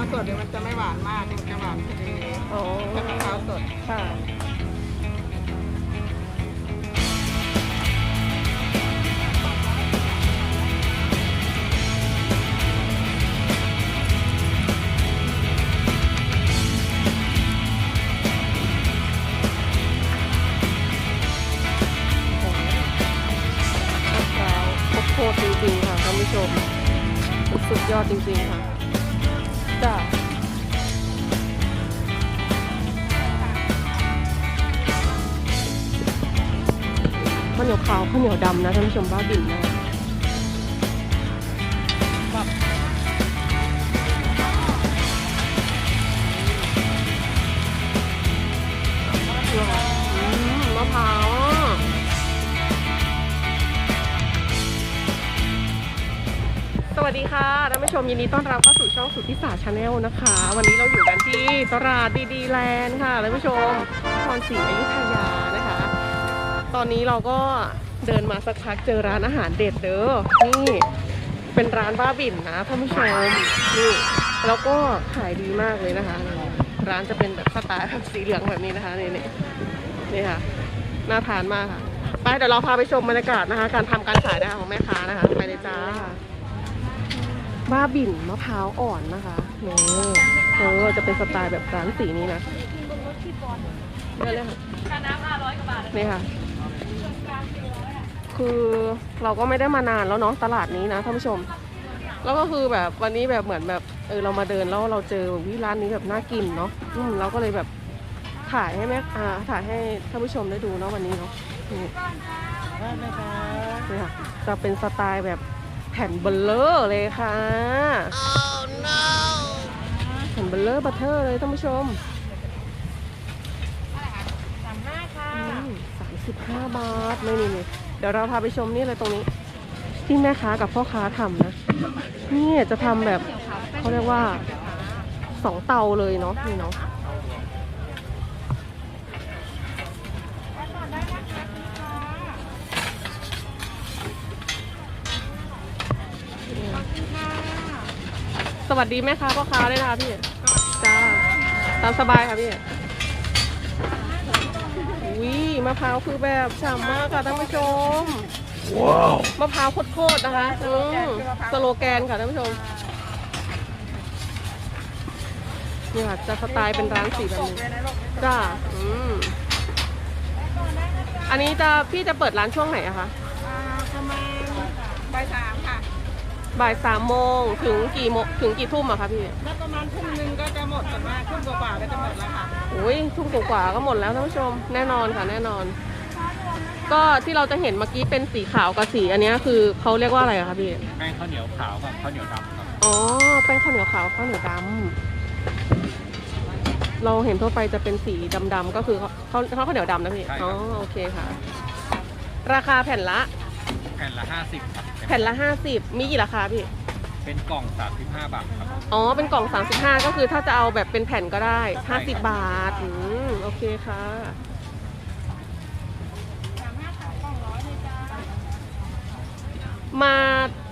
าวสดเนี่ยมันจะไม่หวานมากมันจะหวานพอดีอ๋อใช้มะพร้าวสดค่ะข้าวโคตรจริงๆค่ะท่านผู้ชม สุดยอดจริงๆค่ะ เหนียวขาวข้าวเหนียวดำนะท่านผู้ชมบ้าบิ่นนะแบบมะพร้าวสวัสดีค่ะท่านผู้ชมยินดีต้อนรับเข้าสู่ช่องสุทธิศาสชาแนลนะคะ วันนี้เราอยู่กันที่ตลาดดีดีแลนด์ค่ะท่านผู้ชมนครศรีอยุธยานะคะ ตอนนี้เราก็เดินมาสักพักเจอร้านอาหารเด็ดเด้อ นี่เป็นร้านบ้าบิ่นนะท่านผู้ชม นี่แล้วก็ขายดีมากเลยนะคะ ร้านจะเป็นแบบสไตล์แบบสีเหลืองแบบนี้นะคะนี่นี่นี่ค่ะ น่าทานมากค่ะไปเดี๋ยวเราพาไปชมบรรยากาศนะคะ การทำการขายนะคะของแม่ค้านะคะ ไปเลยจ้าบ้าบิ่นมะพร้าวอ่อนนะคะนี่เออจะเป็นสไตล์แบบร้านสีนี้นะนี่เลยค่ะนี่ค่ะ คือเราก็ไม่ได้มานานแล้วเนาะตลาดนี้นะท่านผู้ชม แล้วก็คือแบบวันนี้แบบเหมือนแบบเออเรามาเดินแล้วเราเจอวิร้านนี้แบบน่ากินเนาะอืมเราก็เลยแบบถ่ายให้แม่อ่าถ่ายให้ท่านผู้ชมได้ดูเนาะวันนี้เนาะนี่ได้ไหมคะนี่ค่ะจะเป็นสไตล์แบบแผ่นเบลเลอร์เลยค่ะ แผ่นเบลเลอร์บัตเทอร์เลยท่านผู้ชมสามห้าค่ะสามสิบห้าบาทนี่นี่นี่ เดี๋ยวเราพาไปชมนี่เลยตรงนี้ ที่แม่ค้ากับพ่อค้าทำนะนี่จะทำแบบเขาเรียกว่าสองเตาเลยเนาะนี่เนาะสวัสดีแม่ค้าพ่อค้าด้วยนะคะพี่จ้าตามสบายค่ะพี่ มะพร้าวคือแบบฉ่ำมากค่ะท่านผู้ชม ว้าว มะพร้าวโคตรๆนะคะอืมสโลแกนค่ะท่านผู้ชม นี่ค่ะจะสไตล์เป็นร้านสีแบบนี้เลยนะลูกจ้าอืมอันนี้จะพี่จะเปิดร้านช่วงไหนอะคะอ่าประ บ่ายสามโมงถึงกี่โมงถึงกี่ทุ่มอะคะพี่แล้วประมาณทุ่มหนึงก็จะหมดกันว่าทุ่มกว่าๆก็จะหมดแล้วค่ะโอ้ยทุ่มกว่าๆก็หมดแล้วท่านผู้ชมแน่นอนค่ะแน่นอน ก็ที่เราจะเห็นเมื่อกี้เป็นสีขาวกับสีอันเนี้ยคือเขาเรียกว่าอะไรอะคะพี่แป้งข้าวเหนียวขาวกับข้าวเหนียวดำครับอ๋อแป้งข้าวเหนียวขาวข้าวเหนียวดำเราเห็นทั่วไปจะเป็นสีดำๆก็คือข้าวข้าวเหนียวดำนะพี่อ๋อโอเคค่ะ ราคาแผ่นละแผ่นละ50ครับแผ่นละ 50 มีกี่ราคาพี่ เป็นกล่อง 35 บาทครับ อ๋อ เป็นกล่อง 35 ก็คือถ้าจะเอาแบบเป็นแผ่นก็ได้ใช่ครับ50 บาทอืมโอเคค่ะ มา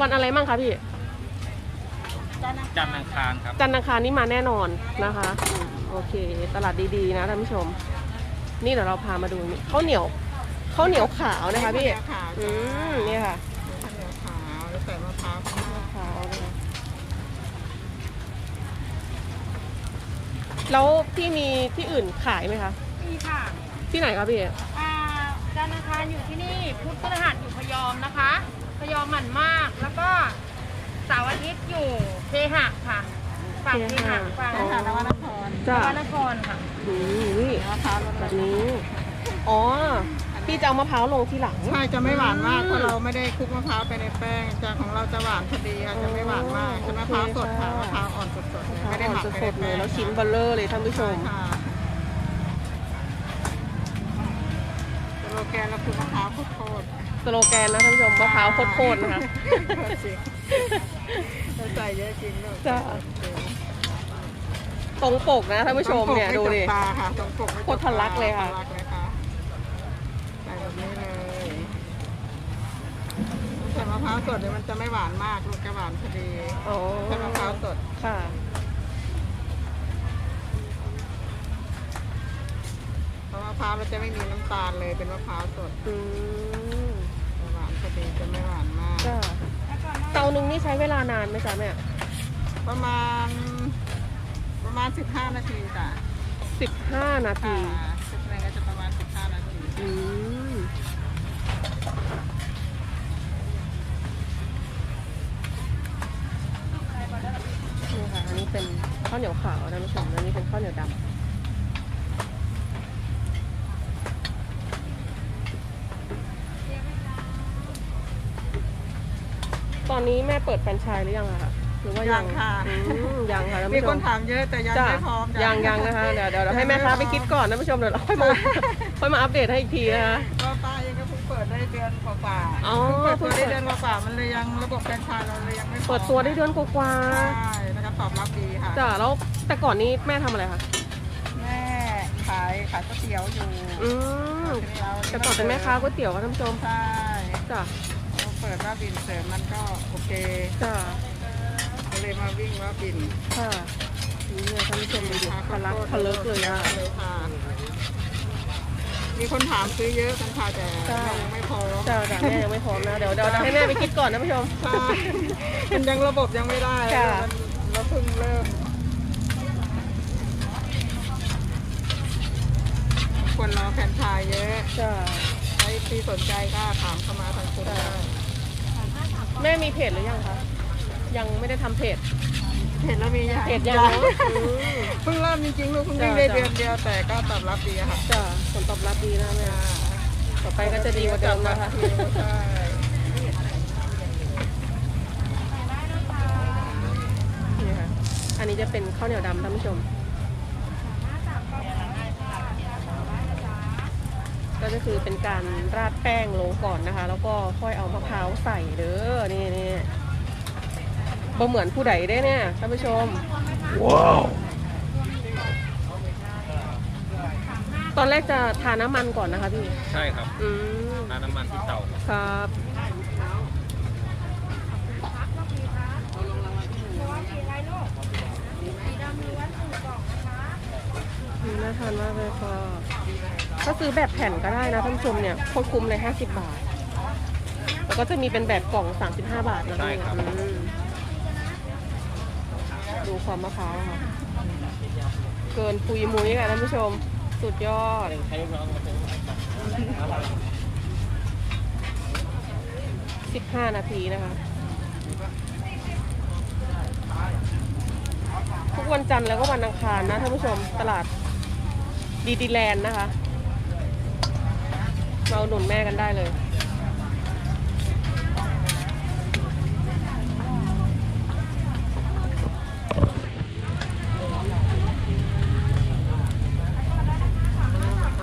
วันอะไรมั่งคะพี่ จันทร์อังคารครับ จันทร์อังคารนี่มาแน่นอนนะคะอืมโอเค ตลาดดีๆนะท่านผู้ชม นี่เดี๋ยวเราพามาดูนี่ข้าวเหนียวข้าวเหนียวขาวนะคะพี่ ขาวอืมนี่ค่ะ ข้าวเหนียวขาวแล้วใส่มะพร้าวข้างนอก ขาวนะคะ แล้วพี่มีที่อื่นขายไหมคะนี่ค่ะที่ไหนคะพี่ อ่าจันทร์อังคารอยู่ที่นี่พุธพฤหัสอยู่พะยอมนะคะพะยอมหมันมากแล้วก็เสาร์อาทิตย์อยู่เคหะค่ะฝั่งเคหะฝั่งใช่ค่ะนวนครจ้าพระนครค่ะอืมนี่มะพร้าวล้วนแบบนี้ อ๋อ พี่จะเอามะพร้าวลงทีหลังๆใช่จะไม่หวานมากเพราะเราไม่ได้คลุกมะพร้าวไปในแป้งจะของเราจะหวานพอดีค่ะจะไม่หวานมากจะมะพร้าวสดค่ะมะพร้าวอ่อนสดๆเลยไม่ได้หมักสไปในดๆเลแป้ยงแล้วชิ้นเบลเลอร์เลยท่านผู้ชใช่มค่ะสโลแกนเราคือมะพร้าวโคตรสโลแกนนะท่านผู้ชมมะพร้าวโคตรๆนะคะจริงเราใส่เยอะจริงลูกจ้ะตรงปกนะท่านผู้ชมเนี่ยดูดิตรงปกไม่จกตาค่ะตรงปกไม่จกโคตรทะลักเลยค่ะะพร้าวสดเนี่ยมันจะไม่หวานมากลูกจะหวานพอดีโอ้ใช้มะพร้าวสดค่ะ เพราะมะพร้าวเราจะไม่มีน้ำตาลเลยเป็นมะพร้าวสดอืมจะหวานพอดีจะไม่หวานมากเตาหนึ่งนี่ใช้เวลานานไหมจ๊ะแม่ประมาณ ประมาณสิบห้านาทีจ้ะสิบห้านาทีสิบชุหนึงก็จะประมาณ 15 นาที อืม ข้าวเหนียวขาวนะผู้ชมอันนี้เป็นข้าวเหนียวดำตอนนี้แม่เปิดแฟรนไชส์หรือยังอะคะหรือว่ายังค่ะ อืมยังค่ะท่านมีผู้ชคมนถามเยอะแต่ยังจ้ะไม่พร้อมจ้ะยังยังนะคะเดี๋ยวเดี๋ยวเราให้แม่ค้าไปคิดก่อนนะผู้ชมเดี๋ยวเราค่อยมาค่อยมาอัปเดตให้อีกทีนะคะ ก็ป้าเองก็เพิ่งเปิดได้เดือนกว่าๆอ๋อเพิ่งเปิดตัวได้เดือนกว่าๆมันเลยยังระบบแฟรนไชส์เราเลยยังไม่พร้อมเปิดตัวได้เดือนกว่าใช่ จ้ะแล้วแต่ก่อนนี้แม่ทำอะไรคะ แม่ขายขายก๋วยเตี๋ยวอยู่อืมแต่ก่อนเป็นแม่ค้าก๋วยเตี๋ยวค่ะท่านผู้ชมใช่จ้ะพอเปิดว่าบินเสริมมันก็โอเคจ้ะก็เลยมาวิ่งว่าบินค่ะนี่เลยท่านผู้ชมดูดิทะลักทะเลิกเลยอะ เลยค่ะมีคนถามซื้อเยอะกันค่ะแต่ใช่ ยังไม่พอจ้ะจ้ะแม่ยังไม่พร้อมนะเดี๋ยวเดี๋ยวให้แม่ไปคิดก่อนนะผู้ชม ใช่มันยังระบบยังไม่ได้ค่ะ มันเราเพิ่งเริ่ม คนรอแฟรนไชายเยอะจ้ะใครที่สนใจก็ถามเข้ามาทางคุณได้แม่มีเพจหรือยังคะยังไม่ได้ทำเพจ เห็นแล้วมีอย่างเพจยังเนอะอืม เพิ่งเริ่มจริงๆลูกเพิ่งจ้ะวิ่งได้จ้ะเดือนเดียวแต่ก็ตอบรับดีอะค่ะจ้ะผลตอบรับดีนะแม่ต่อไปก็จะดีกว่าเดิมนะคะใช่นี่ค่ะอันนี้จะเป็นข้าวเหนียวดำท่านผู้ชม ก็จะคือเป็นการราดแป้งลงก่อนนะคะ แล้วก็ค่อยเอามะพร้าวใส่เด้อนี่นี่บ่เหมือนผู้ใดได้เนี่ยท่านผู้ชม ว้าว ตอนแรกจะทาน้ำมันก่อนนะคะพี่ใช่ครับอืมทาน้ำมันที่เตาครับครับอืมน่าทานมากเลยค่ะ ถ้าซื้อแบบแผ่นก็ได้นะท่านผู้ชมเนี่ยโคตรคุ้มเลย 50 บาท แล้วก็จะมีเป็นแบบกล่อง 35 บาทนะใช่ครับ อืมดูความมะพร้าวค่ะ เกินปุยมุ้ยค่ะท่านผู้ชม สุดยอด15นาทีนะคะ ทุกวันจันทร์แล้วก็วันอังคารนะท่านผู้ชมตลาดดีดีแลนด์นะคะ มาอุดหนุนแม่กันได้เลย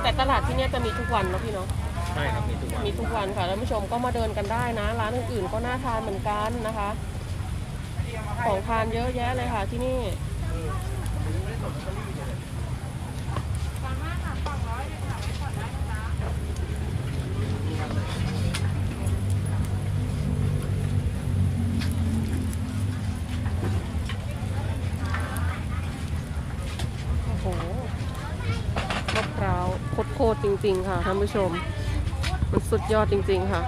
แต่ตลาดที่เนี่ยจะมีทุกวันเนอะพี่เนาะ ใช่ครับมีทุกวันมีทุกวันค่ะท่านผู้ชมก็มาเดินกันได้นะ ร้านอื่นๆก็น่าทานเหมือนกันนะคะ ของทานเยอะแยะเลยค่ะที่นี่ จริง ๆ ค่ะท่านผู้ชม มันสุดยอดจริง ๆ ค่ะ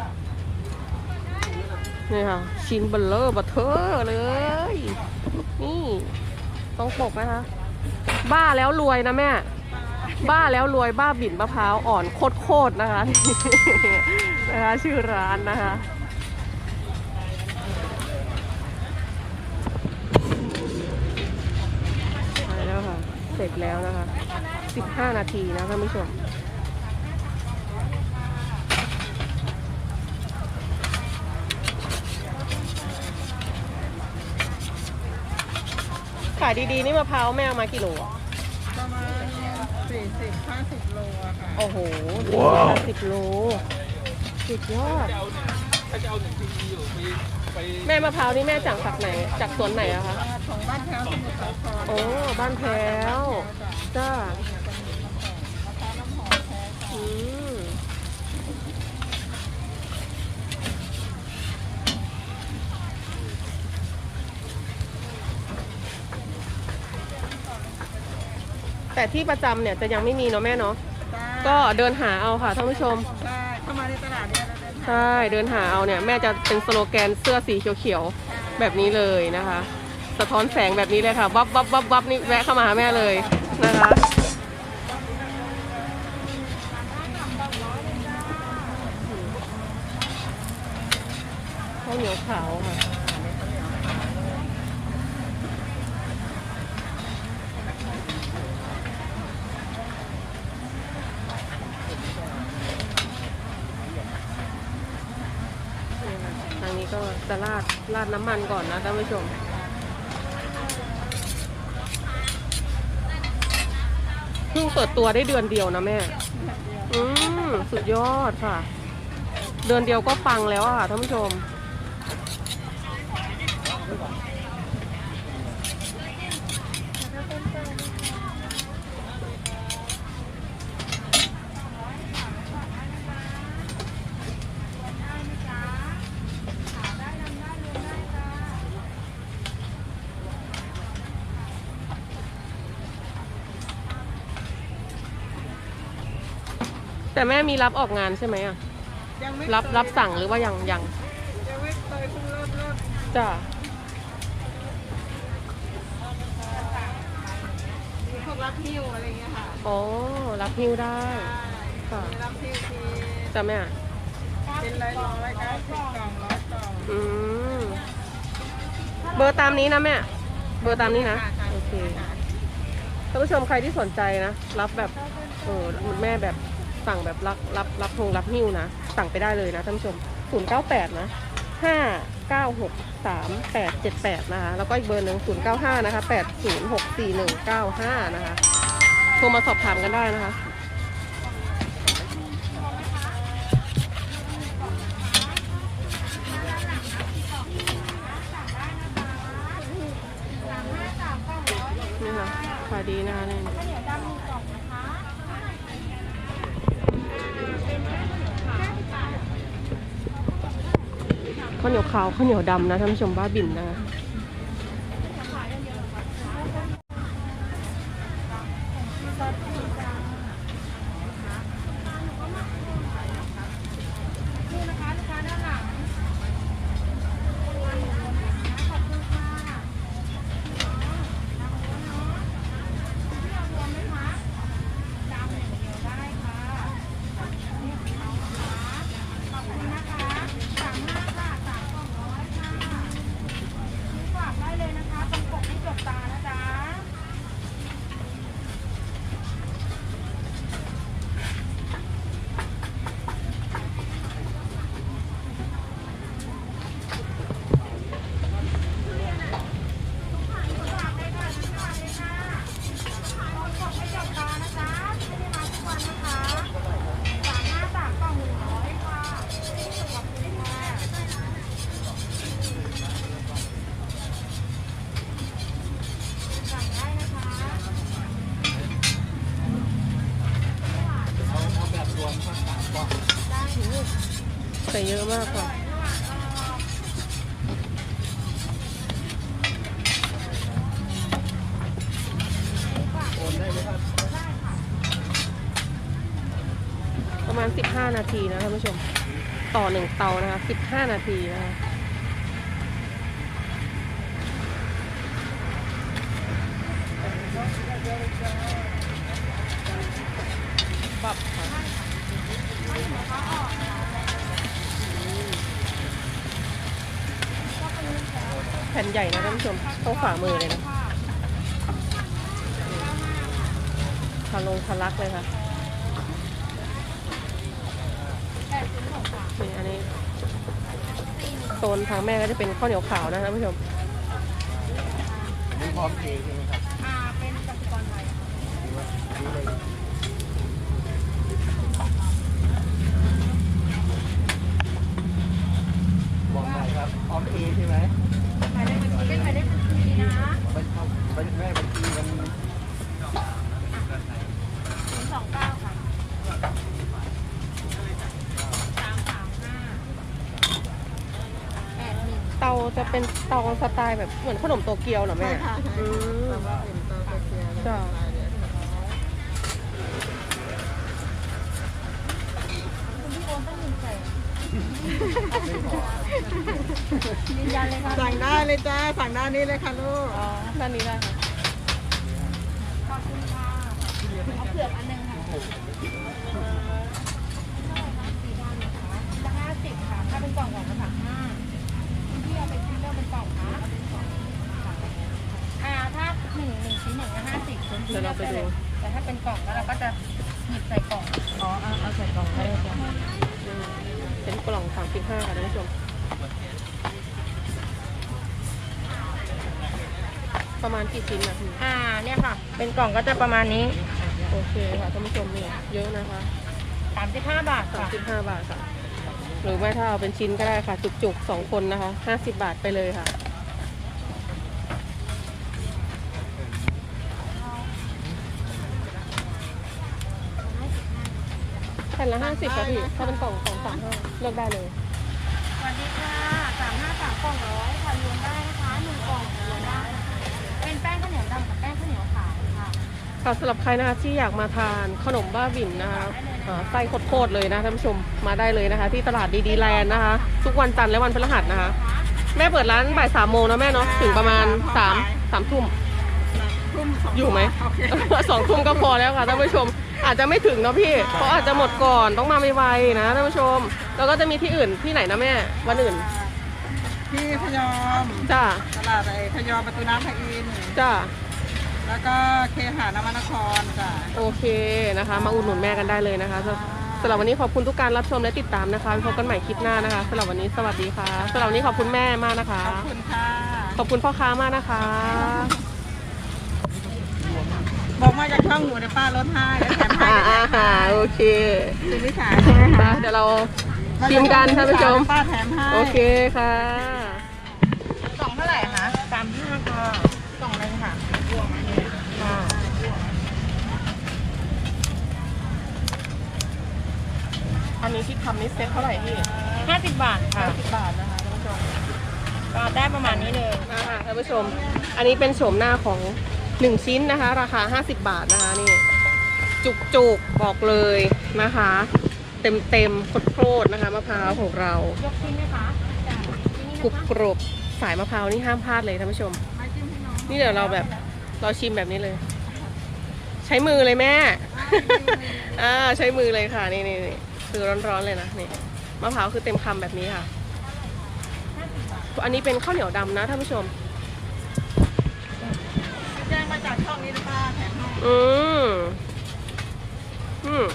นี่ค่ะ ชิ้นเบลเลอร์บัตเทอร์เลย นี่ ต้องปกนะคะ บ้าแล้วรวยนะแม่ บ้าแล้วรวยบ้าบิ่นมะพร้าวอ่อนโคตรๆนะคะนะคะ ชื่อร้านนะคะไปแล้วค่ะเสร็จแล้วนะคะ 15 นาทีนะท่านผู้ชม ขายดีๆ นี่มะพร้าวแม่เอามากี่โลอะประมาณสี่สิบห้าสิบโลอะค่ะ โอ้โหสิบโลสุดยอด ถ้าจะเอาหนึ่งทีอยู่ไปไปแม่มะพร้าวนี่แม่จากจากไหน จากสวนไหนอะคะ ของบ้านแถวสมุทรสาครโอ้ บ้านแพ้วจ้าอืม แต่ที่ประจำเนี่ยจะยังไม่มีเนาะแม่เนาะจ้าก็เดินหาเอาค่ะท่านผู้ชมใช่เข้ามาในตลาดเนี่ยเราเดินใช่เดินหาเอาเนี่ยแม่จะเป็นสโลแกนเสื้อสีเขียวๆแบบนี้เลยนะคะ สะท้อนแสงแบบนี้เลยค่ะวับวับวับวับนี่แวะเข้ามาหาแม่เลยนะคะข้าวเหนียวขาวค่ะนี่ค่ะทางนี้ ก็จะราดราดน้ำมันก่อนนะท่านผู้ชมเพิ่งเปิดตัวได้เดือนเดียวนะแม่ อืมสุดยอดค่ะ เดือนเดียวก็ปังแล้วอะท่านผู้ชม แต่แม่มีรับออกงานใช่ไหมอะ ยังไม่รับเคยรับสั่งหรือว่ายังยังยังไม่เคยเพิ่งเริ่มเริ่มจ้ะมีพวกรับหิ้วอะไรเงี้ยค่ะอ๋อรับฮิ้วได้ ค่ะ มีรับหิ้วทีจ้ะแม่ เป็นร้อยร้อยเก้าสิบกล่องร้อยกล่องอืม เบอร์ตามนี้นะแม่ เบอร์ตามนี้นะ โอเค ท่านผู้ชมใครที่สนใจนะ รับแบบ เออแม่แบบ สั่งแบบรับรับรับทงรับหิ้วนะ สั่งไปได้เลยนะท่านผู้ชม 098 นะ 596 3878 นะคะ แล้วก็อีกเบอร์หนึ่ง095 นะคะ 8064195 นะคะ โทรมาสอบถามกันได้นะคะนี่ค่ะขายดีนะคะเนี่ย ข้าวเหนียวขาวข้าวเหนียวดำนะท่านผู้ชมบ้าบินนะคะ นี่นะคะลูกค้าด้านหลังขอบคุณค่ะน้ำม้วนเนาะพี่เอารวมไหมคะจำอย่างเดียวได้ค่ะนี่ของเขาค่ะขอบคุณนะคะสามห้าค่ะสามสองร้อยค่ะซื้อฝากได้เลยนะคะตรงปกให้จบตานะจ๊ะ ไม่จบตานะจ๊ะไม่ได้มาทุกวันนะคะสามห้าสามกล่องหนึ่งร้อยค่ะขอบคุณค่ะสั่งได้นะคะ เอาแบบรวมทั้งสามกล่อง ใส่เยอะมากค่ะประมาณ 15 นาทีนะท่านผู้ชม ต่อหนึ่งเตานะคะ 15 นาทีนะคะปรับค่ะ แผ่นใหญ่นะท่านผู้ชมเท่าฝ่ามือเลยนะทะลงทะลักเลยค่ะนี่อันนี้โซนทางแม่ก็จะเป็นข้าวเหนียวขาวนะท่านผู้ชมพร้อมเทใช่ไหม ตองสไตล์แบบเหมือนขนมโตเกียวเหรอแม่ใช่ค่ะใช่อืค่ะตเกียวจ้ายืนยสั่งได้เลยจ้าสั่งด้านนี้เลยค่ะลูก อ๋อด้านนี้ได้ค่ะ เดี๋ยวเราไปดู แต่ถ้าเป็นกล่องแล้วเราก็จะหยิบใส่กล่อง อ๋อเอาเอาใส่กล่องได้เลยจ้ะอืมเป็นกล่องสามสิบห้าค่ะท่านผู้ชม ประมาณกี่ชิ้นนะพี่อ่า เนี่ยค่ะ เป็นกล่องก็จะประมาณนี้โอเคค่ะท่านผู้ชมเนี่ยเยอะนะคะสามสิบห้าบาทสามค่ะสิบห้าบาทค่ะ หรือไม่ถ้าเอาเป็นชิ้นก็ได้ค่ะ จุกๆสองคนนะคะห้าสิบบาทไปเลยค่ะ แผ่นละห้าสิบค่ะพี่ถ้าเป็นกล่องสองสามห้าเลือกได้เลย สวัสดีค่ะสามห้าสามกล่องร้อยค่ะรวมได้นะคะหนึ่งกล่องรวมได้นะคะเป็นแป้งข้าวเหนียวดำกับแป้งข้าวเหนียวขาวค่ะ ค่ะสำหรับใครนะคะที่อยากมาทานขนมบ้าบิ่นนะคะเอ่อไส้โคตรๆเลยนะท่านผู้ชมมาได้เลยนะคะ ที่ตลาดดีดีแลนด์นะคะ ทุกวันจันทร์และวันพฤหัสนะคะ แม่เปิดร้านบ่ายสามโมงนะแม่เนาะถึงประมาณสามสามทุ่มทุ่มสงอยู่ไหมโอเคสองทุ่มก็พอแล้วค่ะท่านผู้ชม อาจจะไม่ถึงเนาะพี่ เพราะอาจจะหมดก่อนต้องมาไวๆนะท่านผู้ชม แล้วก็จะมีที่อื่นที่ไหนนะแม่วันอื่นที่พยอมจ้าตลาดไอ้พยอมประตูน้ำพระอินทร์จ้าแล้วก็เคหานวนครจ้ะโอเคนะคะ มาอุดหนุนแม่กันได้เลยนะคะสำสำหรับวันนี้ขอบคุณทุกการรับชมและติดตามนะคะพบกันใหม่คลิปหน้านะคะสำหรับวันนี้สวัสดีค่ะสำหรับวันนี้ขอบคุณแม่มากนะคะ ขอบคุณค่ะ ขอบคุณพ่อค้ามากนะคะ บอกมาจากช่องหนูในป้าลดให้แล้วแถมให้อ่าอ่าโอเคคุณวิสาใช่ไหมไปคะเดี๋ยวเราชิมกันท่านผู้ชม ป้าแถมให้โอเคค่ะกล่องเท่าไหร่คะสามห้าค่ะกล่องนึงค่ะค่ะอันนี้ที่ทำนี่เซ็ตเท่าไหร่พี่ห้าสิบบาทค่ะ สิบบาทนะคะท่านผู้ชมก็ได้ประมาณนี้เลย อ่าท่านผู้ชม อันนี้เป็นโฉมหน้าของ หนึ่งชิ้นนะคะ ราคา 50 บาทนะคะนี่จุกจุกๆบอกเลยนะคะ เต็มเต็มๆโคตรๆนะคะมะพร้าวของเรายกชิ้นไหมคะจ้ะชิ้นนี้กรุบนะคะกรุบสายมะพร้าวนี่ห้ามพลาดเลยท่านผู้ชมไม่จิ้มให้น้องนี่เดี๋ยวเราแบบเราชิมแบบนี้เลย ใช้มือเลยแม่อ่าใช้มือเลยค่ะนี่นี่นี่คือร้อนๆเลยนะนี่มะพร้าวคือเต็มคำแบบนี้ค่ะ อันนี้เป็นข้าวเหนียวดำนะท่านผู้ชมแจ้ง มาจากช่องนี้นะป้าแถมให้อืมอืม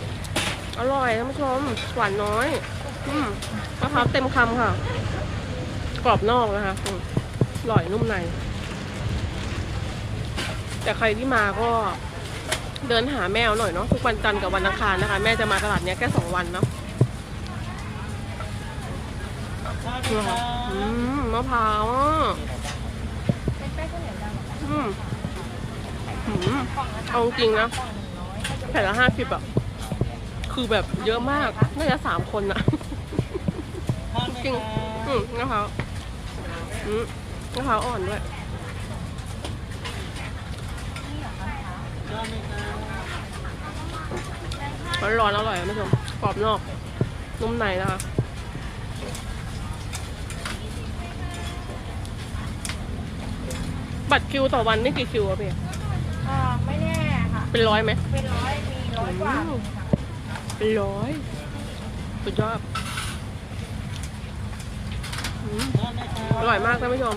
อร่อยท่านผู้ชมหวานน้อย อืมมะพร้าวเต็มคำค่ะ กรอบนอกนะคะอืมอร่อยนุ่มใน แต่ใครที่มาก็เดินหาแมวหน่อยเนาะทุกวันจันทร์กับวันอังคารนะคะ แม่จะมาตลาดเนี้ยแค่สองวันเนาะนี่ค่ะอืมมะพร้าวอะ เป็นแป้งข้าวเหนียวดำค่ะอืมอืมกล่องละ เอาจริงนะแผ่นละห้าสิบอะคือแบบเยอะมาก น่าจะสามคนอะจริงอืมมะพร้าวอืมมะพร้าวอ่อนด้วยร้อนๆอร่อยคุณผู้ชมกรอบนอกนุ่มในนะคะบัตรคิวต่อวันนี่กี่คิวอะพี่ อ่าไม่แน่ค่ะ เป็นร้อยไหมเป็นร้อยมีร้อยกว่ามีค่ะเป็นร้อยสุดยอดอืมอร่อยมากท่านผู้ชม